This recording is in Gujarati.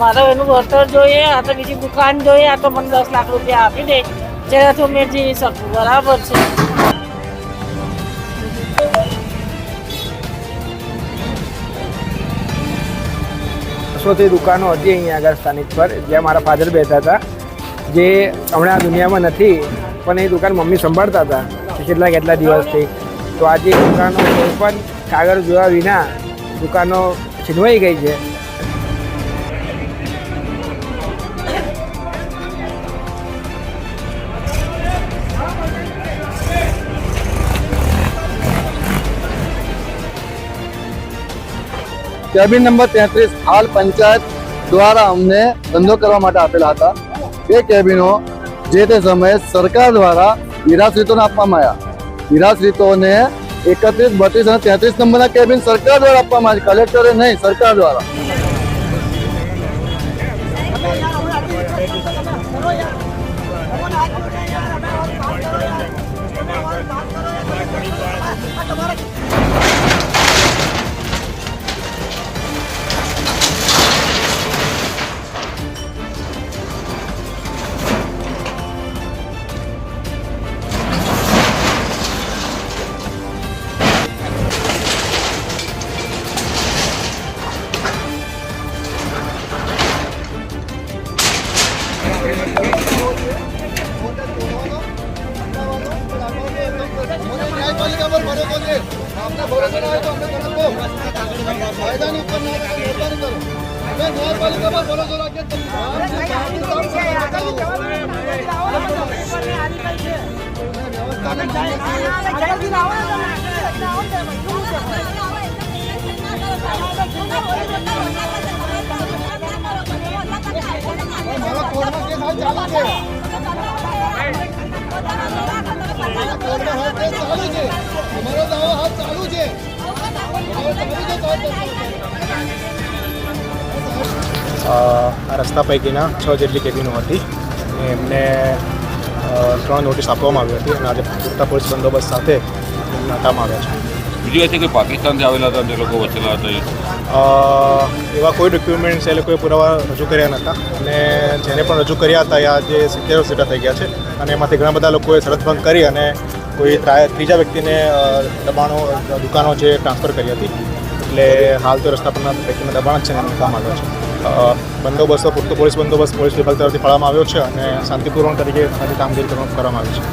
મારે એનું વળતર જોઈએ, આ તો બીજી દુકાન જોઈએ, આ તો મને દસ લાખ રૂપિયા આપી દે. જેનાથી મેં જીવી શકું બરાબર છે. વર્ષોથી દુકાનો હતી અહીંયા આગળ સ્થાનિક પર, જ્યાં મારા ફાધર બેઠા હતા. જે હમણાં આ દુનિયામાં નથી, પણ એ દુકાન મમ્મી સંભાળતા હતા કેટલા કેટલા દિવસથી. તો આજે દુકાનો કોઈ પણ કાગળ જોયા વિના દુકાનો છીનવાઈ ગઈ છે. કેબિન નંબર તેત્રીસ હાલ પંચાયત દ્વારા અમને ધંધો કરવા માટે આપેલા હતા. એ કેબિનો જે તે સમયે સરકાર દ્વારા નિરાશ્રિતોને આપવામાં આવ્યા. નિરાશ્રિતોને એકત્રીસ, બત્રીસ અને તેત્રીસ નંબરના કેબિન સરકાર દ્વારા આપવામાં આવ્યા. કલેક્ટરે નહીં, સરકાર દ્વારા. ન્યાયપાલિકા પર ભરોસો છે આપને ભરોસો ના હોય તો અમને કરો કાયદાની ઉપર ના મહેરબાની કરો અમે ન્યાયપાલિકા પર ભરોસો રાખીએ મારા આ રસ્તા પૈકીના છ જેટલી કેબિનો હતી. એમને ત્રણ નોટિસ આપવામાં આવી હતી અને આજે પૂરતા પોલીસ બંદોબસ્ત સાથે હટાવવામાં આવ્યા છે. બીજું એ છે કે પાકિસ્તાનથી આવેલા હતા જે લોકો વચ્ચેલા હતા એવા કોઈ ડોક્યુમેન્ટ્સ એ લોકોએ પુરાવા રજૂ કર્યા નહોતા. અને જેને પણ રજૂ કર્યા હતા, એ આજે સિત્તેર સીટા થઈ ગયા છે. અને એમાંથી ઘણા બધા લોકોએ શરત ભંગ કરી અને કોઈ ત્રીજા વ્યક્તિને દબાણો, દુકાનો જે ટ્રાન્સફર કરી હતી. એટલે હાલ તો રસ્તા પરના વ્યક્તિને દબાણ જ છે એનું કામ આવ્યો છે. બંદોબસ્ત, પૂરતો પોલીસ બંદોબસ્ત પોલીસ વિભાગ તરફથી ફાળવામાં આવ્યો છે અને શાંતિપૂર્ણ તરીકે આજે કામગીરી કરવા- કરવામાં આવી છે.